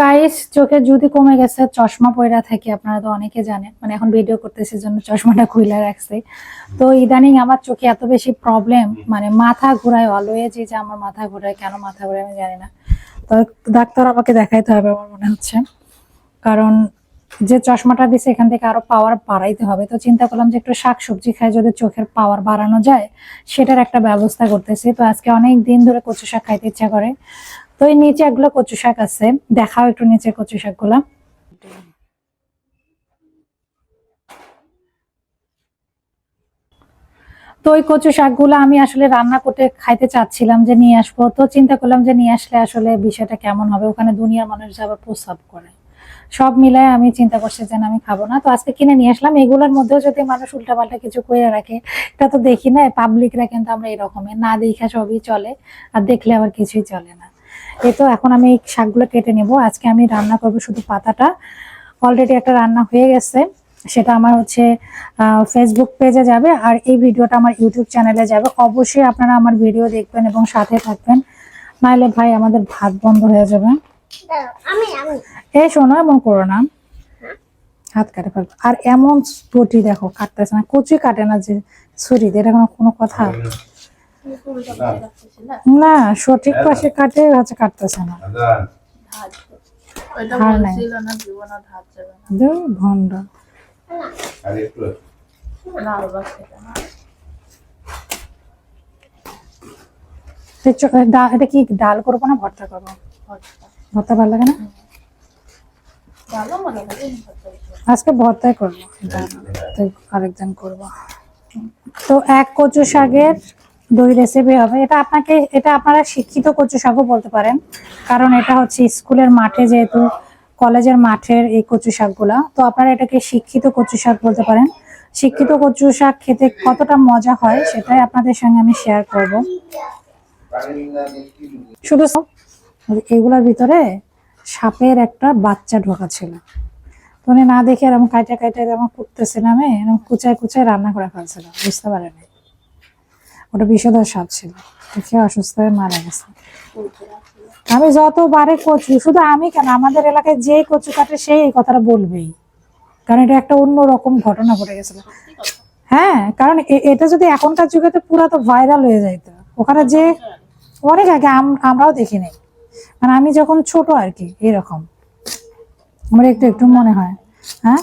Guys চোখে যদি কমে গেছে চশমা পয়রা থাকি আপনারা তো অনেকে জানেন। মানে এখন ভিডিও করতেছে জন্য চশমাটা খুলে রাখছে। তো ইদানিং আমার চোখে এত বেশি প্রবলেম মানে মাথা ঘোরায় অলওয়েজ যে আমার মাথা ঘোরায় কেন মাথা ঘোরায় আমি জানি না। তো ডাক্তার আমাকে দেখাইতে হবে আমার মনে হচ্ছে। কারণ যে চশমাটা দিছে এখান থেকে আরও পাওয়ার বাড়াইতে হবে। তো চিন্তা করলাম যে একটু শাক সবজি খাই যদি চোখের পাওয়ার বাড়ানো যায় সেটার একটা ব্যবস্থা করতেছি। তো আজকে অনেক দিন ধরে কচু শাক খাইতে ইচ্ছা করে। তো এই নিচে এগুলো কচু শাক আছে। দেখাও একটু নিচে কচু শাকগুলা তো ওই কচু শাকগুলো আমি আসলে রান্না করতে খাইতে চাচ্ছিলাম যে নিয়ে আসব। তো চিন্তা করলাম যে নিয়ে আসলে আসলে বিষয়টা কেমন হবে? ওখানে দুনিয়ার মানুষ আবার প্রস্রাব করে। সব মিলায় আমি চিন্তা করছি যে না, আমি খাব না। তো আজকে কিনে নিয়ে আসলাম। এগুলোর মধ্যেও যদি মানুষ উল্টাপাল্টা কিছু করে রাখে এটা তো দেখি না পাবলিকরা কিন্তু আমরা এরকমের না দেখা সবই চলে আর দেখলে আবার কিছুই চলে না। এই তো এখন আমি এই শাকগুলো কেটে নেব। আজকে আমি রান্না করব শুধু পাতাটা। অলরেডি একটা রান্না হয়ে গেছে। সেটা আমার হচ্ছে ফেসবুক পেজে যাবে আর এই ভিডিওটা আমার ইউটিউব চ্যানেলে যাবে। অবশ্যই আপনারা আমার ভিডিও দেখবেন এবং সাথে থাকবেন। নাহলে ভাই আমাদের ভাত বন্ধ হয়ে যাবে। দাঁড়াও, আমি আমি। এই শোনো এমন করো না। হাত কাটে ফেলব আর এমন বটি দেখো কাটতেছে না। কচি কাটে না যে ছুরি দিয়ে, এটা কোনো কোনো কথা? না সঠিক পাশে কাটে হচ্ছে কাটতেছে না। ভণ্ড। এটা কি ডাল করব না ভর্তা করব? ভর্তা। ভর্তা ভালো লাগে না? ভালো মনে হয় ভর্তা হিসেবে। আজকে ভর্তাই করব। তো আরেকদিন করব। তো এক কচু শাকের দুই রেসিপি হবে। এটা আপনাকে, এটা আপনারা শিক্ষিত কচু শাকও বলতে পারেন। কারণ এটা হচ্ছে স্কুলের মাঠে যেহেতু, কলেজের মাঠের এই কচু শাকগুলা। তো আপনারা এটাকে শিক্ষিত কচু শাক বলতে পারেন। শিক্ষিত কচু শাক খেতে কতটা মজা হয়, সেটাই আপনাদের সঙ্গে আমি শেয়ার করব। শুধু এগুলোর ভিতরে সাপের একটা বাচ্চা ঢোকা ছিল। তো উনি না দেখে এরকম কাইটা কাইটা এরকম কুটতেছে নামে এরকম কুচায় কুচায় রান্না করে ফেলছিল। বুঝতে পারেনি ওটা বিষধর সাপ ছিল। দেখে অসুস্থ হয়ে মারা গেছে। আমি যতবারে কচু শুধু আমি কেন, আমাদের এলাকায় যে কচু কাটে সেই এই কথাটা বলবেই। কারণ এটা একটা অন্য রকম ঘটনা ঘটে গেছিল। হ্যাঁ কারণ এটা যদি এখনকার যুগে তো পুরা তো ভাইরাল হয়ে যাইতো। ওখানে যে অনেক আগে আম- আমরাও দেখিনি। মানে আমি যখন ছোট আর কি, এরকম। আমার একটু একটু মনে হয়। হ্যাঁ?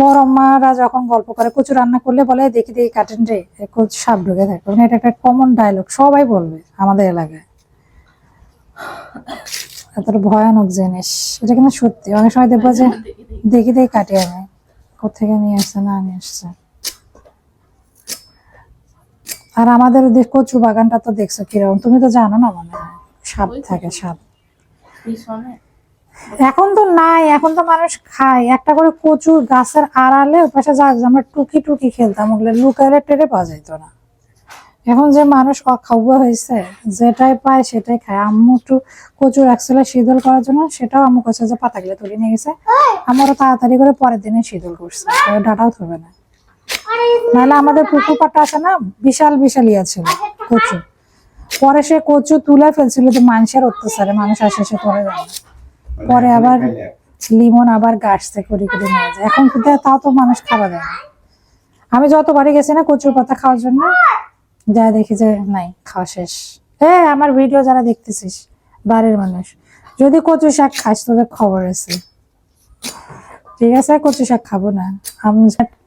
বড় মারা যখন গল্প করে কচু রান্না করলে বলে দেখি দেখি কাটেন রে কচু সাপ ঢুকে থাকে মানে এটা একটা কমন ডায়লগ সবাই বলবে আমাদের এলাকায়। এতটা ভয়ানক জিনিস। এটা কিন্তু সত্যি। অনেক সময় দেখব যে দেখি দেখি কাটিয়ে আনে। কোথেকে নিয়ে আসছে না নিয়ে আসছে। আর আমাদের কচু বাগানটা তো দেখছ কীরকম? তুমি তো জানো না মনে সাপ থাকে সাপ। এখন তো নাই, এখন তো মানুষ খায়। একটা করে কচু গাছের আড়ালে ওই পাশে যা আমরা টুকি টুকি খেলতাম, ওগুলো লুকাইলে টেরে পাওয়া যেত না। এখন যে মানুষ অখাওয়া হয়েছে, যেটাই পায় সেটাই খায়। আম্মু একটু কচু রাখছিল শীতল করার জন্য, সেটাও আম্মু কাছে যে পাতাগুলো তুলে নিয়ে গেছে। আমারও তাড়াতাড়ি করে পরের দিনে শীতল করছে ডাটাও ধরবে না। নাহলে আমাদের পুকুর পাটা আছে না, বিশাল বিশাল ইয়া ছিল, কচু। পরে সে কচু তুলে ফেলছিল যে মানুষের অত্যাচারে, মানুষ আসে, সে করে যায়। পরে আবার লিমন আবার গাছ থেকে কুড়ি কুড়ি নিয়ে যায়। এখন কিন্তু তাও তো মানুষ খাওয়া দেয় না। আমি যতবারই গেছি না কচুর পাতা খাওয়ার জন্য যা দেখি যে নাই খাওয়া শেষ। হ্যাঁ আমার ভিডিও যারা দেখতেছিস বাড়ির মানুষ যদি কচু শাক খাস তোদের খবর আছে। ঠিক আছে কচু শাক খাব না।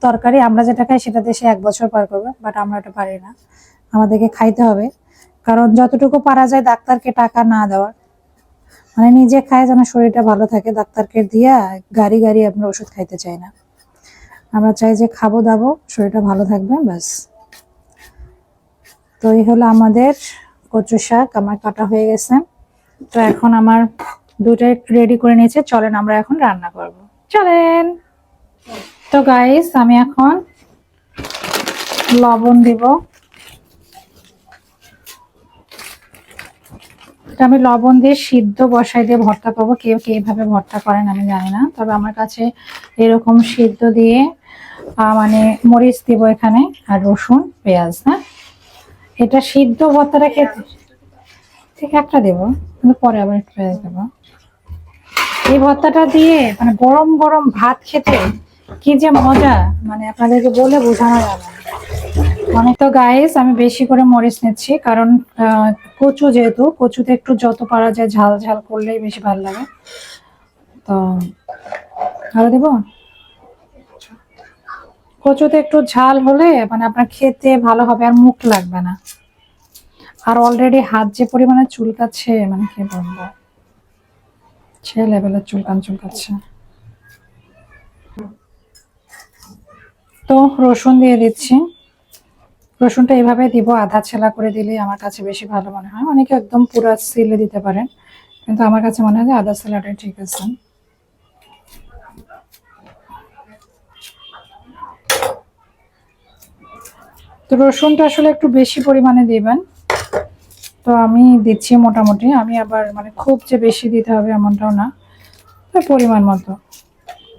তরকারি আমরা যেটা খাই সেটা দেশে এক বছর পার করবে বাট আমরা এটা পারি না। আমাদেরকে খাইতে হবে। কারণ যতটুকু পারা যায় ডাক্তারকে টাকা না দেওয়ার মানে নিজে খায় যেন শরীরটা ভালো থাকে, ডাক্তারকে দিয়া গাড়ি গাড়ি আমরা ওষুধ খাইতে চাই না। আমরা চাই যে খাব দাবো, শরীরটা ভালো থাকবে, ব্যাস। তো এই হলো আমাদের কচু শাক, আমার কাটা হয়ে গেছে। তো এখন আমার দুটাই রেডি করে নিয়েছে, চলেন আমরা এখন রান্না করব। চলেন। তো গাইস আমি এখন লবণ দিব। এটা আমি লবণ দিয়ে সিদ্ধ বসাই দিয়ে ভর্তা করব। কেউ কে এইভাবে ভর্তা করেন আমি জানি না। তবে আমার কাছে এরকম সিদ্ধ দিয়ে মানে মরিচ দিব এখানে আর রসুন পেঁয়াজ হ্যাঁ এটা সিদ্ধ ভর্তাটা খেতে ঠিক একটা দেবো কিন্তু পরে আবার একটু পেঁয়াজ দেবো এই ভর্তাটা দিয়ে মানে গরম গরম ভাত খেতে কি যে মজা মানে আপনাদেরকে বলে বোঝানো যাবে অনেক তো গাইস আমি বেশি করে মরিচ নিচ্ছি, কারণ কচু যেহেতু, কচুতে একটু যত পারা যায় ঝাল ঝাল করলেই বেশি ভালো লাগে। তো আরও দেবো? কচুতে একটু ঝাল হলে মানে আপনার খেতে ভালো হবে আর মুখ লাগবে না। আর অলরেডি হাত যে পরিমাণে চুলকাচ্ছে মানে কি বলব? সে লেভেলের চুলকান চুলকাচ্ছে। তো রসুন দিয়ে দিচ্ছি। রসুনটা এভাবে দিব, আধা ছেলা করে দিলে আমার কাছে বেশি ভালো মনে হয়। অনেকে একদম পুরো সিলে দিতে পারেন, কিন্তু আমার কাছে মনে হয় যে আধা ছেলাটাই ঠিক আছে। তো রসুনটা আসলে একটু বেশি পরিমাণে দিবেন। তো আমি দিচ্ছি মোটামুটি, আমি আবার মানে খুব যে বেশি দিতে হবে এমনটাও না পরিমাণ মতো।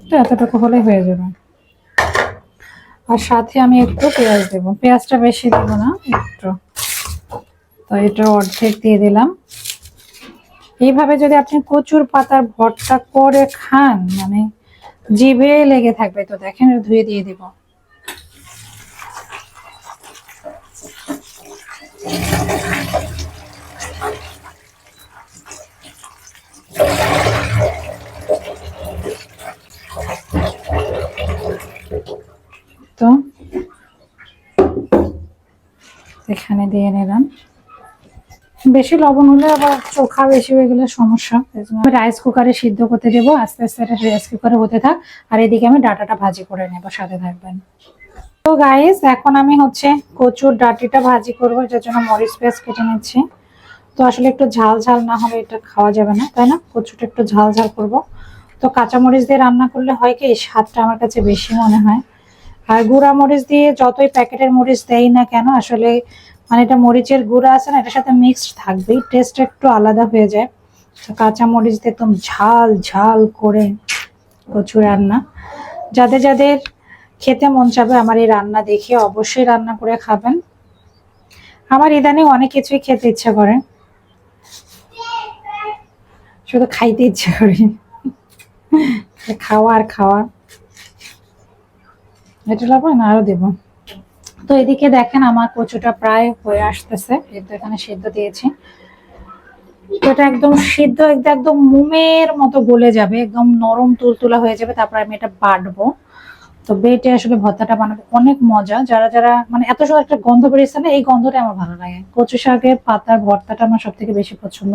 তো এতটুকু হলেই হয়ে যাবে। আর সাথে আমি একটু পেঁয়াজ দেব। পেঁয়াজটা বেশি দেবো না, একটু। তো এটা অর্ধেক দিয়ে দিলাম। এইভাবে যদি আপনি কচুর পাতার ভর্তা করে খান মানে জিভে লেগে থাকবে তো, দেখেন ধুয়ে দিয়ে দিব। তো এখানে দিয়ে নিলাম। বেশি লবণ হলে আবার চোখা বেশি হয়ে গেলে সমস্যা। রাইস কুকারে সিদ্ধ করতে দেবো। আস্তে আস্তে রাইস কুকারে হতে থাক। আর এদিকে আমি ডাটাটা ভাজি করে নেব, সাথে থাকবেন। তো গাইস এখন আমি হচ্ছে কচুর ডাটিটা ভাজি করব, যার জন্য মরিচ পেঁয়াজ কেটে নিচ্ছি। তো আসলে একটু ঝাল ঝাল না হলে এটা খাওয়া যাবে না, তাই না? কচুটা একটু ঝাল ঝাল করব। তো কাঁচা মরিচ দিয়ে রান্না করলে হয় কি স্বাদটা আমার কাছে বেশি মনে হয়। আর গুঁড়া মরিচ দিয়ে যতই প্যাকেটের মরিচ দেই না কেন, আসলে মানে এটা মরিচের গুঁড়া আছে না, এটার সাথে মিক্সড থাকবেই টেস্ট একটু আলাদা হয়ে যায়। তো কাঁচা মরিচ দিয়ে একদম ঝাল ঝাল করে কচু রান্না। যাদের যাদের খেতে মন চাবে আমার এই রান্না দেখে অবশ্যই রান্না করে খাবেন। আমার ইদানিং অনেক কিছুই খেতে ইচ্ছা করে। শুধু খাইতে ইচ্ছা করে। খাওয়া আর খাওয়া। এটা লাগবে না, আরও দেবো। তো এদিকে দেখেন আমার কচুটা প্রায় হয়ে আসতেছে। কিন্তু এখানে সিদ্ধ দিয়েছি। এটা একদম সিদ্ধ একদম মোমের মতো গলে যাবে, একদম নরম তুলতুলা হয়ে যাবে, তারপর আমি এটা বাটবো। তো বেটে আসলে ভর্তাটা বানাবো অনেক মজা। যারা যারা মানে এত সুন্দর একটা গন্ধ বেরিয়েছে না, এই গন্ধটা আমার ভালো লাগে। কচু শাকের পাতার ভর্তাটা আমার সব থেকে বেশি পছন্দ।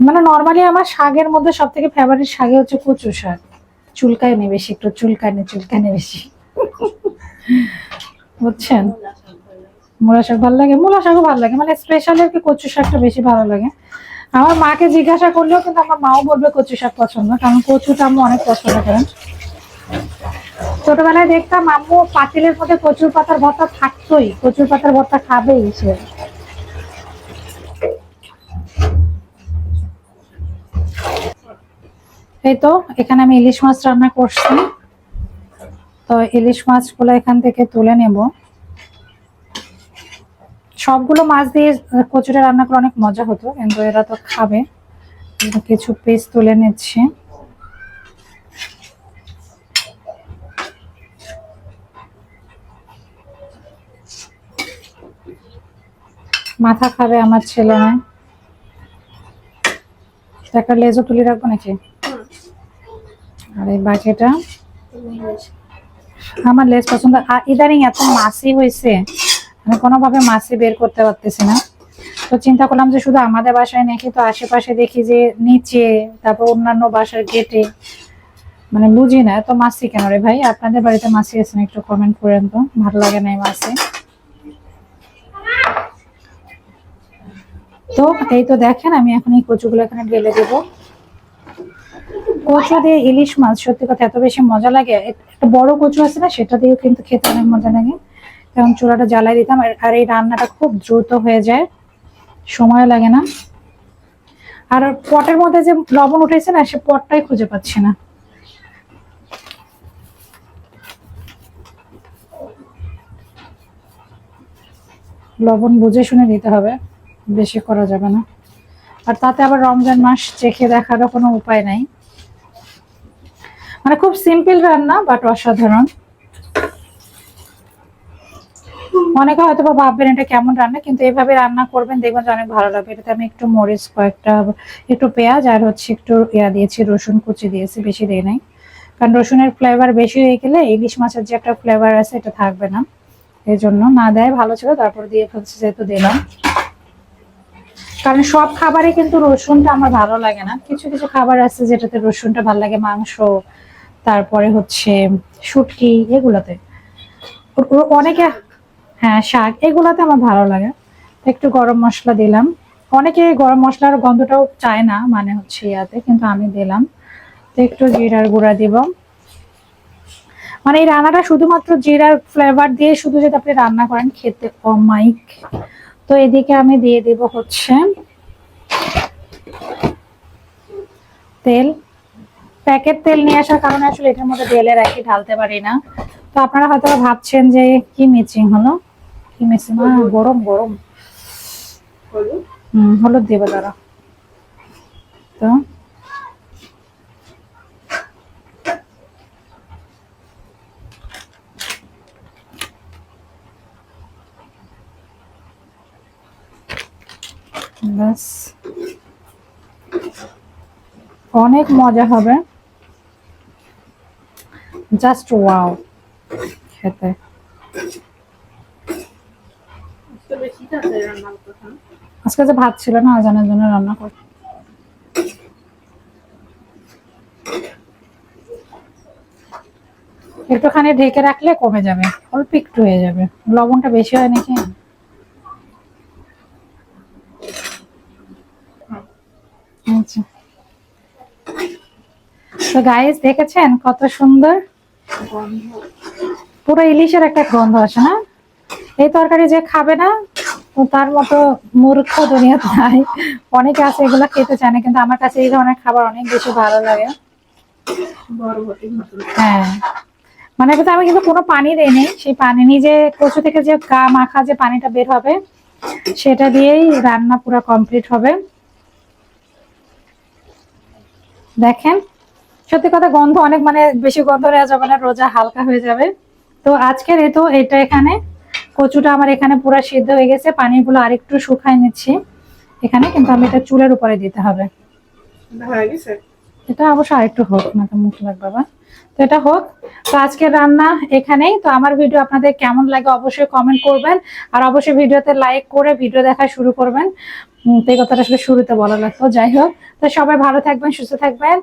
মানে নর্মালি আমার শাকের মধ্যে সব থেকে ফেভারিট শাকে হচ্ছে কচু শাক। চুলকায় নি বেশি, একটু চুলকায় চুলকায় বেশি। বুঝছেন? মূলা শাক ভালো লাগে? মূলা শাকও ভালো লাগে। মানে স্পেশালি আর কি কচু শাকটা বেশি ভালো লাগে? আমার মাকে জিজ্ঞাসা করলেও কিন্তু আমার মাও বলবে কচু শাক পছন্দ, কারণ কচুটা আম্মু অনেক পছন্দ করেন। ছোটবেলায় দেখতাম আম্মু পাতিলের মধ্যে কচুর পাতার ভর্তা থাকতোই, কচুর পাতার ভর্তা খাবেই সে। এই তো, এখানে আমি ইলিশ মাছ রান্না করছি। তো ইলিশ মাছগুলো এখান থেকে তুলে নেব। সবগুলো মাছ দিয়ে কচুটা রান্না করে অনেক মজা হতো কিন্তু এরা তো খাবে। কিছু পিস তুলে নিচ্ছি। মাথা খাবে আমার ছেলে না। একটা লেজও তুলে রাখব নাকি? আর এই বাকিটা আমার লেজ পছন্দ। আর ইদানিং এত মাছি হয়েছে আমি কোনোভাবে মাছি বের করতে পারতেছি না। তো চিন্তা করলাম যে শুধু আমাদের বাসায় নাকি তো আশেপাশে দেখি যে নিচে, তারপর অন্যান্য বাসার গেটে মানে বুঝি না তো মাছি কেন রে ভাই? আপনাদের বাড়িতে মাছি আছে না একটু কমেন্ট করেন তো। ভালো লাগে না এই মাছি। তো এই তো দেখেন, আমি এখন এই কচুগুলো এখানে ঢেলে দেবো। কচু দিয়ে ইলিশ মাছ, সত্যি কথা এত বেশি মজা লাগে। একটা বড় কচু আছে না, সেটা দিয়েও কিন্তু খেতে অনেক মজা লাগে। কারণ চুলাটা জ্বালাই দিতাম, আর- এই রান্নাটা খুব দ্রুত হয়ে যায়। সময় লাগে না। আর পটের মধ্যে যে লবণ উঠেছে না, সে পটটাই খুঁজে পাচ্ছি না। লবণ বুঝে শুনে দিতে হবে, বেশি করা যাবে না। আর তাতে আবার রমজান মাস চেখে দেখারও কোনো উপায় নাই। মানে খুব সিম্পল রান্না, বাট অসাধারণ। অনেকে হয়তো বা ভাববেন এটা কেমন রান্না, কিন্তু এভাবে রান্না করবেন, দেখবেন যে অনেক ভালো লাগবে। এটাতে আমি একটু মরিচ, কয়েকটা, একটু পেঁয়াজ, আর হচ্ছে একটু ইয়া দিয়েছি, রসুন কুচি দিয়েছি, বেশি দিয়ে নাই। কারণ রসুনের ফ্লেভার বেশি হয়ে গেলে ইলিশ মাছের যে একটা ফ্লেভার আছে, এটা থাকবে না। এই জন্য না দেয়, ভালো ছিল, তারপর দিয়ে ফেলছি যেহেতু দিলাম। কারণ সব খাবারে কিন্তু রসুনটা আমার ভালো লাগে না। কিছু কিছু খাবার আছে যেটাতে রসুনটা ভালো লাগে, মাংস তারপরে হচ্ছে শুটকি এগুলোতে। অনেকে হ্যাঁ শাক। এগুলাতে আমার ভালো লাগে। একটু গরম মশলা দিলাম। অনেকে গরম মশলার গন্ধটাও চায় না মানে হচ্ছে ইয়াতে কিন্তু আমি দিলাম। তো একটু জিরার গুঁড়া দিব। মানে এই রান্নাটা শুধুমাত্র জিরার ফ্লেভার দিয়ে শুধু যদি আপনি রান্না করেন খেতে অমাইক তো এদিকে আমি দিয়ে দিব হচ্ছে তেল। প্যাকেট তেল নিয়ে আসার কারণে আসলে এটার মধ্যে ঢেলে রাখি ঢালতে পারি না। তো আপনারা হয়তো ভাবছেন যে, কি মিচিং হলো? কি মিচিং গরম গরম। হলুদ দেবো দাঁড়া তো। ব্যাস। অনেক মজা হবে। জাস্ট ওয়াও খেতে। আজকে যে ভাত ছিল না আজানের জন্য রান্না কর একটুখানি ঢেকে রাখলে কমে যাবে অল্প একটু হয়ে যাবে। লবণটা বেশি হয় নাকি? আচ্ছা। তো গাইস দেখেছেন কত সুন্দর? পুরো ইলিশের একটা গন্ধ আসে না? এই তরকারি যে খাবে না তার মতো মূর্খ দুনিয়াতে নাই। অনেকে আছে এগুলো খেতে চায় না, কিন্তু আমার কাছে এই ধরনের খাবার অনেক বেশি ভালো লাগে। হ্যাঁ। মানে এটাতে আমি কিন্তু কোনো পানি দেইনি সেই পানি নিজে কচু থেকে যে গা মাখা যে পানিটা বের হবে, সেটা দিয়েই রান্না পুরো কমপ্লিট হবে। দেখেন সত্যি কথা গন্ধ অনেক মানে বেশি গন্ধ নেওয়া যাবে না রোজা হালকা হয়ে যাবে। তো আজকের এ তো এটা এখানে কচুটা আমার এখানে পুরো সিদ্ধ হয়ে গেছে পানিগুলো আরেকটু শুকাই নিচ্ছি। এখানে কিন্তু আমি এটা চুলের উপরে দিতে হবে। এটা অবশ্য আরেকটু হোক না তো মুখ লাগবে বাবা। তো এটা হোক তো আজকের রান্না এখানেই। তো আমার ভিডিও আপনাদের কেমন লাগে অবশ্যই কমেন্ট করবেন। আর অবশ্যই ভিডিওতে লাইক করে ভিডিও দেখা শুরু করবেন। তো এই কথাটা আসলে শুরুতে বলা লাগতো যাই হোক। তো সবাই ভালো থাকবেন সুস্থ থাকবেন।